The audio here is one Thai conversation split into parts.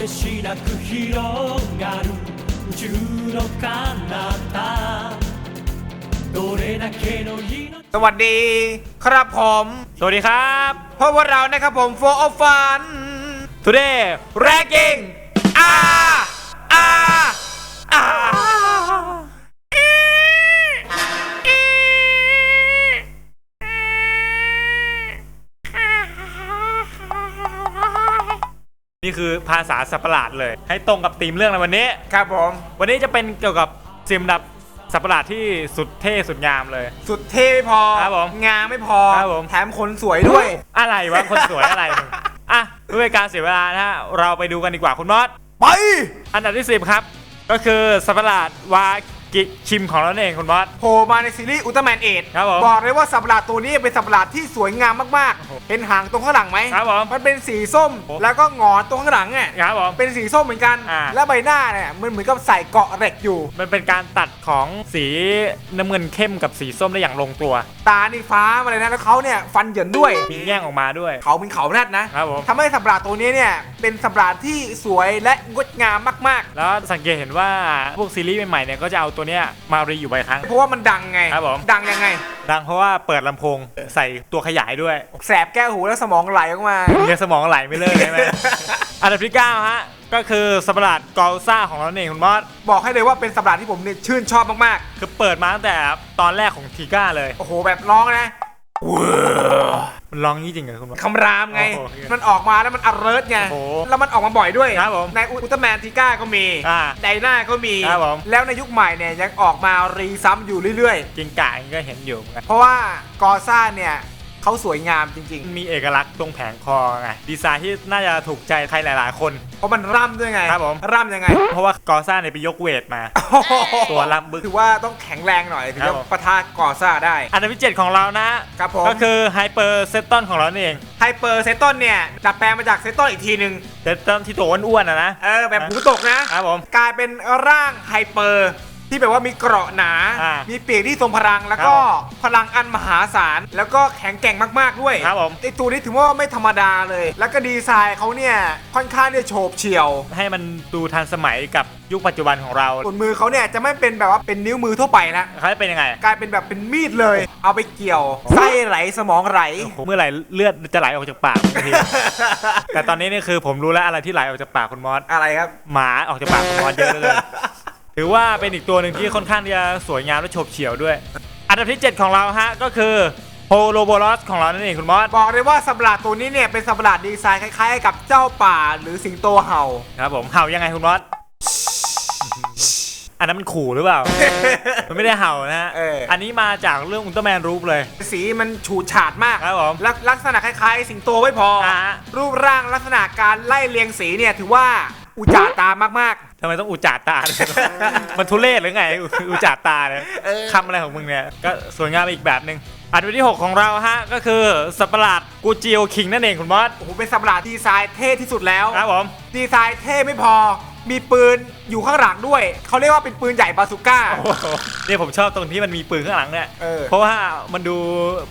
果しなく広がる宇宙の彼方どれだけの命 สวัสดีครับผม สวัสดีครับ พบกับเรานะครับผม For of Fun Today Ranking อ่า คือภาษาสัตว์ประหลาดเลย ให้ตรงกับธีมเรื่องในวันนี้ ครับผม วันนี้จะเป็นเกี่ยวกับสิ่งประดับสัตว์ประหลาดที่สุดเท่สุดงามเลย สุดเท่ไม่พอครับผมงามไม่พอ ครับผม แถมคนสวยด้วย อะไรวะคนสวยอะไรมึงอะเพื่อเป็นการเสียเวลานะฮะเราไปดูกันดีกว่าคุณมอสไป อันดับที่ 10 ครับ ก็คือสัตว์ประหลาดวา กิชิมของเราเองคุณมอส โผล่มาในซีรีส์อุลตร้าแมนเอทครับผมบอกเลยว่าสัตว์ประหลาดตัวนี้เป็นสัตว์ประหลาดที่สวยงามมากๆ เห็นหางตรงข้างหลังไหมครับผมมันเป็นสีส้มโอ้แล้วก็หงอนตรงข้างหลังอะครับผมเป็นสีส้มเหมือนกันอ่าและใบหน้าเนี่ยมันเหมือนกับใส่เกราะเหล็กอยู่ มันเป็นการตัดของสีน้ำเงินเข้มกับสีส้มได้อย่างลงตัว ตานี่ฟ้ามาเลยนะแล้วเขาเนี่ยฟันเหยินด้วยมีแง่งออกมาด้วย เขาเป็นเขาแรดนะครับผมทำให้สัตว์ประหลาดตัวนี้เนี่ยเป็นสัตว์ประหลาดที่สวยและงดงามมากแล้วสังเกตเห็นว่าพวกซีรีส์ใหม่ๆเนี่ยก็จะเอาตัวเนี้ยมารีอยู่บ่อยครั้งๆเพราะว่ามันดังไงครับผม ดังยังไง ดังเพราะว่าเปิดลำโพงใส่ตัวขยายด้วยแสบแก้วหูแล้วสมองไหลออกมาเรียนสมองไหลไม่เลิกใช่ไหม อันดับที่9ฮะ ก็คือสัตว์ประหลาดกอลซ่าของเราเองคุณมอสบอกให้เลยว่าเป็นสัตว์ประหลาดที่ผมเนี่ยชื่นชอบมากคือเปิดมาตั้งแต่ตอนแรกของทีก้าเลย ๆ โอ้โหแบบร้องนะ มันร้องงี้จริงเหรอคุณมอสคำรามไง โอ้โหมันออกมาแล้วมัน alert ไง โอ้โหแล้วมันออกมาบ่อยด้วย ครับผมในอุลตร้าแมนทีก้าก็มี อ่าไดนาก็มี ครับผม แล้วในยุคใหม่เนี่ยยังออกมารีซ้ำอยู่เรื่อยกิงกะก็เห็นอยู่เหมือนกันๆเพราะว่ากอซ่าเนี่ย เขาสวยงามจริงมันมีเอกลักษณ์ตรงแผงคอไงดีไซน์ที่น่าจะถูกใจใครหลาย ๆ คน ๆ เพราะมันร่ำด้วยไงครับผม ร่ำยังไงเพราะว่ากอซ่าเนี่ยไปยกเวทมา ตัวลำบึก ถือว่าต้องแข็งแรงหน่อยถึงครัจะบผม ปะทะกอซ่าได้ อันดับที่7ของเรานะ ครับผม ก็คือไฮเปอร์เซตตอนของเราเองไฮเปอร์เซตอนเนี่ยดัดแปลงมาจากเซตอนอีกทีหนึ่งเซตตอนที่ตัวอ้วนๆอะนะ เออแบบหูตกนะ ครับผม กลายเป็นร่างไฮเปอร์ ที่แบบว่ามีเกราะหนา อ่ามีมีปีกที่ทรงพลังแล้วก็พลังอันมหาศาล แล้วก็แข็งแกร่งมากๆด้วยครับผม ไอตัวนี้ถือว่าไม่ธรรมดาเลย แล้วก็ดีไซน์เขาเนี่ยค่อนข้างที่จะโฉบเฉี่ยว ให้มันดูทันสมัยกับยุคปัจจุบันของเราส่วนมือเขาเนี่ยจะไม่เป็นแบบว่าเป็นนิ้วมือทั่วไปนะเขาจะเป็นยังไง กลายเป็นแบบเป็นมีดเลย เอาไปเกี่ยวไส้ไหลสมองไหล เมื่อไหร่เลือดจะไหลออกจากปากบางที แต่ตอนนี้นี่คือผมรู้แล้วอะไรที่ไหลออกจากปากคุณมอสอะไรครับ หมาออกจากปากคุณมอสเยอะเลย ถือว่าเป็นอีกตัวหนึ่งที่ค่อนข้างที่จะสวยงามและโฉบเฉี่ยวด้วย อันดับที่ 7 ของเราฮะก็คือโฮโลโบลอสของเรานั่นเองคุณมอสบอกเลยว่าสัตว์ประหลาดตัวนี้เนี่ยเป็นสัตว์ประหลาดดีไซน์คล้ายๆ กับเจ้าป่าหรือสิงโตเห่า ครับผมเห่ายังไงคุณมอสอันนั้นมันขู่หรือเปล่า มันไม่ได้เห่านะฮะ เอออันนี้มาจากเรื่องอุลตร้าแมนรูปเลย สีมันฉูดฉาดมากครับผมลักลักษณะคล้ายๆ สิงโตไม่พออาฮะรูปร่างลักษณะการไล่เรียงสีเนี่ยถือว่า อุจจาตามากทำไมต้องอุจจาตาด้วยมันทุเรศหรือไงอุอุจจาตาเนี่ยคำอะไรของมึงเนี่ย ก็สวยงามอีกแบบหนึ่งอันดับที่ 6 ของเราฮะ ก็คือสัตว์ประหลาดกูจิโอคิงนั่นเองคุณมอสๆโอ้โหเป็นสัตว์ประหลาดดีไซน์เท่ที่สุดแล้ว ครับผม ดีไซน์เท่ไม่พอ มีปืนอยู่ข้างหลังด้วย เขาเรียกว่าเป็นปืนใหญ่บาซูก้าโอ้โหเนี่ยผมชอบตรงที่มันมีปืนข้างหลังเนี่ยเออ เพราะว่ามันดู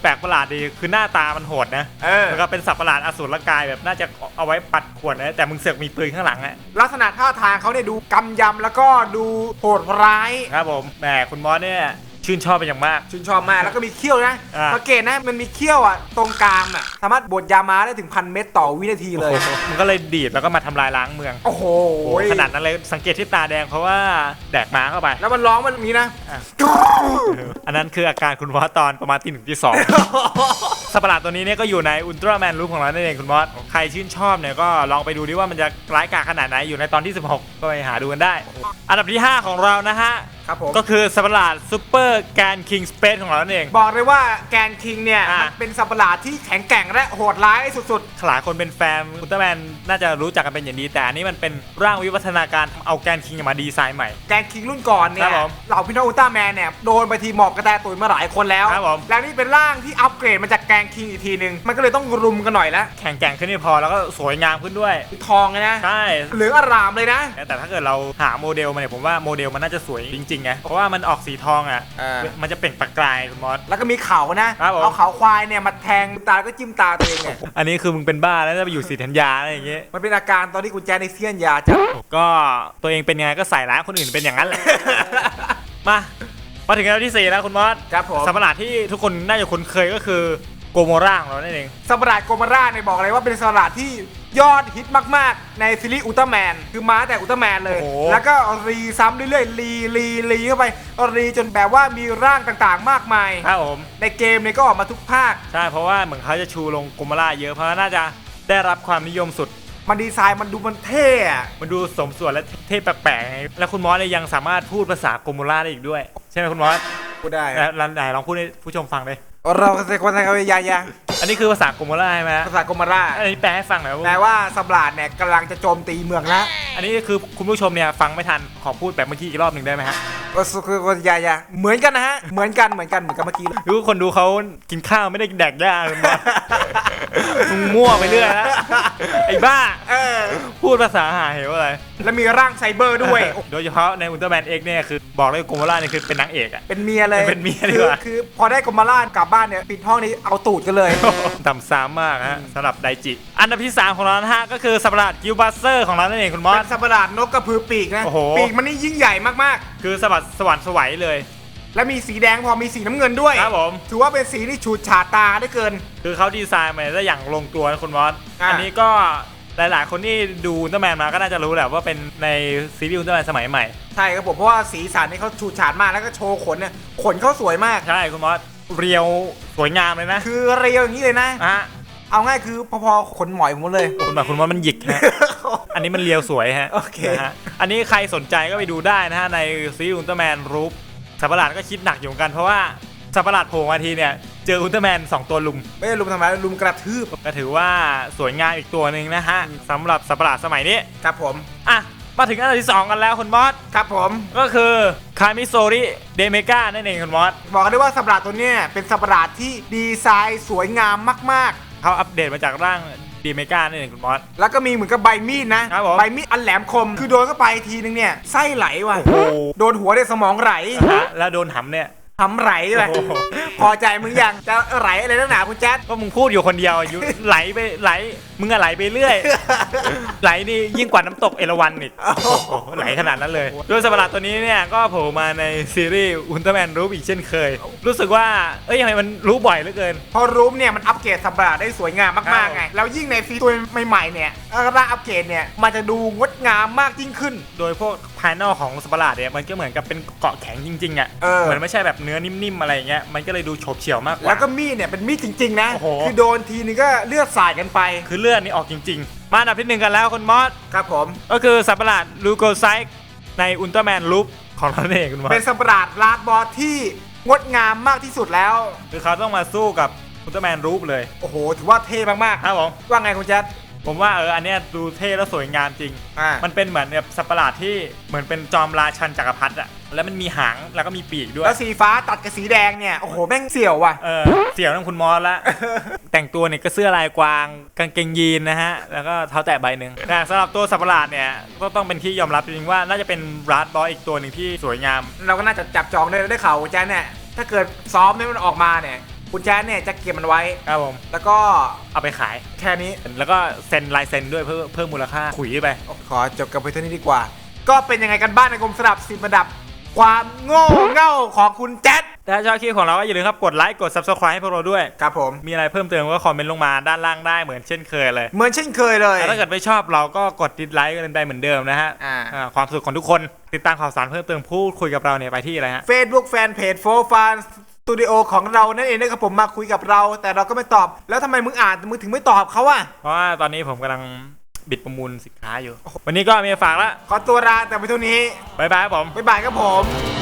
แปลกประหลาดดีคือหน้าตามันโหดนะเออ แล้วก็เป็นสัตว์ประหลาดอสูรกายแบบน่าจะเอาไว้ปัดขวดนะแต่มึงเสือกมีปืนข้างหลังอะลักษณะท่าทางเขาเนี่ยดูกำยำแล้วก็ดูโหดร้าย ครับผมแหมคุณมอสเนี่ย ชื่นชอบเป็นอย่างมาก ชื่นชอบมากแล้วก็มีเขี้ยวนะอ่า สังเกตนะมันมีเขี้ยวอะตรงกลางอะสามารถบดยามาได้ถึงพันเม็ดต่อวินาทีเลยโอ้โหมันก็เลยดีดแล้วก็มาทำลายล้างเมืองโอ้โหโอ้โหขนาดนั้นเลยสังเกตที่ตาแดงเพราะว่าแดกม้าเข้าไป แล้วมันร้องมันมีนะ อันนั้นคืออาการคุณมอสตอนประมาณที่หนึ่งที่สอง สัตว์ประหลาดตัวนี้เนี่ยก็อยู่ในอุลตร้าแมนรูปของเรานั่นเองคุณมอสใครชื่นชอบเนี่ยก็ลองไปดูดิว่ามันจะร้ายกาจขนาดไหนอยู่ในตอนที่ 16 ก็ไปหาดูกันได้ อันดับที่ 5 ของเรานะฮะ ครับผม ก็คือสัตว์ประหลาดซูเปอร์แกนคิงสเปซของเรานั่นเอง บอกเลยว่าแกนคิงเนี่ยอ่ามัมันเป็นสัตว์ประหลาดที่แข็งแกร่งและโหดร้ายสุดหลายคนเป็นแฟนอุลตร้าแมนน่าจะรู้จักกันเป็นอย่างดีแต่อันนี้มันเป็นร่างวิวัฒนาการเอาแกนคิงมาดีไซน์ใหม่ ๆ แกนคิงรุ่นก่อนเนี่ครัยบผมเหล่าพี่น้องอุลตร้าแมนเนี่ยโดนไปทีหมอบกระแตตุยมาหลายคนแล้ว ครับผม แล้วนี่เป็นร่างที่อัปเกรดมาจากแกงคิงอีกทีหนึ่งมันก็เลยต้องรุมกันหน่อยละแข็งแกร่งขึ้นไม่พอแล้วก็สวยงามขึ้นด้วย ทองเลยนะใช่ เหลืองอารามเลยนะ แต่ถ้าเกิดเราหาโมเดลมาเนี่ยผมว่าโมเดลมันน่าจะสวยจริงๆไงเพราะว่ามันออกสีทองอะเออมันจะเปล่งประกายคุณมอส แล้วก็มีเขานะ ครับผม เอาเขาควายเนี่ยมาแทงตาแล้วก็จิ้มตาตัวเองเนี่ยอันนี้คือมึงเป็นบ้าแล้วจะไปอยู่สีธัญญาอะไรอย่างเงี้ยมันเป็นอาการตอนที่กุญแจในเซียนยาจับก็ตัวเองเป็นยังไงก็ใส่ร้ายคนอื่นเป็นอย่างนั้นแหละ มามาถึงแล้วที่สี่แล้วคุณมอส ครับผม สัตว์ประหลาดที่ทุกคนน่าจะคุ้นเคยก็คือ โกโมราของเรานั่นเอง สัตว์ประหลาดโกมาร่าเนี่ยบอกเลยว่าเป็นสัตว์ประหลาดที่ยอดฮิตมากๆ ในซีรีส์อุลตร้าแมน คือมาแต่อุลตร้าแมนเลย โอ้โห แล้วก็รีซ้ำเรื่อยๆ รีรีรีเข้าไป รีจนแบบว่ามีร่างต่างๆ มากมาย ครับผม ในเกมเนี่ยก็ออกมาทุกภาค ใช่เพราะว่าเหมือนเขาจะชูลงโกโมราเยอะเพราะว่าน่าจะได้รับความนิยมสุด มันดีไซน์มันดูมันเท่อะมันดูสมส่วนและเท่แปลกๆไงแล้วคุณมอสเนี่ยยังสามารถพูดภาษาโกโมราได้อีกด้วย ใช่ไหมคุณมอสพูดได้ แล้วไหนลองพูดให้ผู้ชมฟังเลย เราเซค นไทยเขายายาอันนี้คือภาษาโกโมราใช่ไหมฮะภาษาโกมาร่าอันนี้แปลให้ฟังหน่อยแปลว่าว่าสัตว์ประหลาดเนี่ยกำลังจะโจมตีเมืองแล้วอันนี้คือคุณผู้ชมเนี่ยฟังไม่ทันขอพูดแบบเมื่อกี้อีกรอบหนึ่งได้ไหมฮะก็คือคนยายาเหมือนกันนะฮะ เหมือนกันเหมือนกันเหมือนกันเมื่อกี้เลยรู้คนดูเขากินข้าวไม่ได้แดกหญ้าคุณมอสมึงมั่วไปเรื่อยนะไอ้บ้า เออ พูดภาษาหาเหวอะไร แล้วมีร่างไซเบอร์ด้วย โดยเฉพาะในอุลตร้าแมนเอ็กเนี่ยคือบอกเลยโกโมราเนี่ยคือเป็นนางเอกอะ เป็นเมียเลยเป็นเมียดีคืกว่า คือพอได้กรมล่ากลับบ้านเนี่ย ปิดห้องนี้เอาตูดกันเลยต่ำซ้ำมากฮะสำหรับไดจิ อันดับที่ 3 ของเรานะฮะก็คือสัตว์ประหลาดกิลบัสเซอร์ของเรานั่นเองคุณมอเป็ส นสัตว์ประหลาดนกกระพือปีกนะ โอ้โห ปีกมันนี่ยิ่งใหญ่มากคือสวัสดสวรรค์สวัยเลย ๆ และมีสีแดงพอมีสีน้ำเงินด้วยครับผม ถือว่าเป็นสีที่ฉูดฉาดตาได้เกิน คือเขาดีไซน์มาได้อย่างลงตัวนะคุณมอส อะ อันนี้ก็หลาย ๆ คนที่ดูอุลตร้าแมนมาก็น่าจะรู้แหละว่าเป็นในซีรีส์อุลตร้าแมนสมัยใหม่ ใช่ครับผมเพราะว่าสีสันนี่เขาฉูดฉาดมากแล้วก็โชว์ขนเนี่ยขนเขาสวยมาก ใช่คุณมอส เรียวสวยงามเลยนะ คือเรียวอย่างนี้เลยนะ อะเอาง่ายคือพอๆขนหมอยผมเลย คุณแบบคุณมอสมันหยิกฮะ อันนี้มันเรียวสวยฮะโอเค นะฮะ อันนี้ใครสนใจก็ไปดูได้นะฮะ ในซีรีส์อุลตร้าแมนรูปสัตว์ประหลาดก็คิดหนักอยู่เหมือนกันเพราะว่าสัตว์ประหลาดโผล่มาทีเนี่ย เจออุลตร้าแมนสองตัวลุม ไม่ได้ลุมทำร้ายลุมกระทืบก็ถือว่าสวยงามอีกตัวหนึ่งนะฮะสำหรับสัตว์ประหลาดสมัยนี้ ครับผม อะ มาถึงอันดับที่2กันแล้วคุณมอส ครับผม ก็คือ คามิโซริเดเมกานั่นเองคุณมอสบอกกันได้ว่าสัตว์ประหลาดตัวเนี้ยเป็นสัตว์ประหลาดที่ดีไซน์สวยงามมากเขาอัปเดตมาจากร่างเดเมกานั่นเองคุณมอสๆแล้วก็มีเหมือนกับใบมีดนะ ครับผมใบมีดอันแหลมคม คือโดนเข้าไปทีนึงเนี่ยไส้ไหลว่ะ โอ้โห โดนหัวเนี่ยสมองไหลฮะแล้วโดนหำเนี่ย ทำไหลเลยโอ้โห พอใจมึงยังจะไหลอะไรนักหนาคุณแจ๊ดก็มึงพูดอยู่คนเดียวอยู่ไหลไปไหลมึงอะไหลไปเรื่อย ไหลนี่ยิ่งกว่าน้ำตกเอราวัณอีกโอ้โหโอ้โหไหลขนาดนั้นเลยโดยสัตว์ประหลาดตัวนี้เนี่ยก็โผล่มาในซีรีส์อุลตร้าแมนรูปอีกเช่นเคย รู้สึกว่าเอ้ยทำไมมันรู้บ่อยเหลือเกิน พอรูมเนี่ยมันอัปเกรดสัตว์ประหลาดได้สวยงามมากๆไงครับแล้วยิ่งในซีตัวใหม่ๆเนี่ยร่างอัปเกรดเนี่ยมันจะดูงดงามมากยิ่งขึ้น โดยพวกภายนอกของสัตว์ประหลาดเนี่ยมันก็เหมือนกับเป็นเกาะแข็งจริงๆอะเออเหมือนไม่ใช่แบบเนื้อนิ่มๆอะไรอย่างเงี้ยมันก็เลยดูโฉบเฉี่ยวมากกว่า แล้วก็มีดเนี่ยเป็นมีดจริง ๆ นะ โอ้โห คือโดนทีนึงก็เลือดสาดกันไป คือเลือดนี่ออกจริง ๆ มาอันดับที่หนึ่งกันแล้วคุณมอส ครับผม ก็คือสัตว์ประหลาดลูโกไซค์ในอุลตร้าแมนรูปของเราเองคุณมอส เป็นสัตว์ประหลาดลาดบอสที่งดงามมากที่สุดแล้ว คือเขาต้องมาสู้กับอุลตร้าแมนรูปเลย โอ้โห ถือว่าเท่มากครับผม ๆ ว่าไงคุณแจ๊ดผมว่าเอออันเนี้ยดูเท่แล้วสวยงามจริง อ่า มันเป็นเหมือนแบบสัตว์ประหลาดที่เหมือนเป็นจอมราชันจักรพรรดิอะ แล้วมันมีหางแล้วก็มีปีกด้วย แล้วสีฟ้าตัดกับสีแดงเนี่ย โอ้โห แม่งเสี่ยวว่ะ เออเสี่ยวนั่งคุณมอสละ แต่งตัวเนี่ยก็เสื้อลายกวาง กางเกงยีนนะฮะ แล้วก็เท้าแตะใบหนึ่งแต่สำหรับตัวสัตว์ประหลาดเนี่ย ก็ต้องเป็นที่ยอมรับจริงๆว่าน่าจะเป็นรัดบอสอีกตัวหนึ่งที่สวยงาม เราก็น่าจะจับจองได้ได้ข่าวคุณแจ๊ดเนี่ย ถ้าเกิดซ้อมเนี่ยมันออกมาเนี่ย คุณแจ๊ดเนี่ยจะเก็บมันไว้ ครับผม แล้วก็เอาไปขาย แค่นี้ แล้วก็เซ็นลายเซ็นด้วยเพื่อเพิ่มมูลค่าขุยไป ขอจบกันไปเท่านี้ดีกว่า ก็เป็นยังไงกันบ้างในกรมสลับสิบระดับ ความโง่เง่าของคุณแจ๊ดถ้าชอบคลิปของเราก็อย่าลืมครับกดไลค์กด subscribe ให้พวกเราด้วย ครับผม มีอะไรเพิ่มเติมก็คอมเมนต์ลงมาด้านล่างได้เหมือนเช่นเคยเลย เหมือนเช่นเคยเลย แต่ถ้าเกิดไม่ชอบเราก็กดดิสไลค์กันไปเหมือนเดิมนะฮะอ่า อ่าความสุขของทุกคนติดตามข่าวสารเพิ่มเติมพูดคุยกับเราเนี่ยไปที่อะไรฮะ Facebook Fanpage โฟฟานสตูดิโอของเรานั่นเองนะครับผมมาคุยกับเรา แต่เราก็ไม่ตอบ แล้วทำไมมึงอ่านมึงถึงไม่ตอบเขาอะ เพราะว่าตอนนี้ผมกำลัง บิดประมูลสินค้าอยู่ วันนี้ก็มีฝากละขอตัวลาแต่ไปเท่านี้บายบายครับผม บ๊ายบายครับผม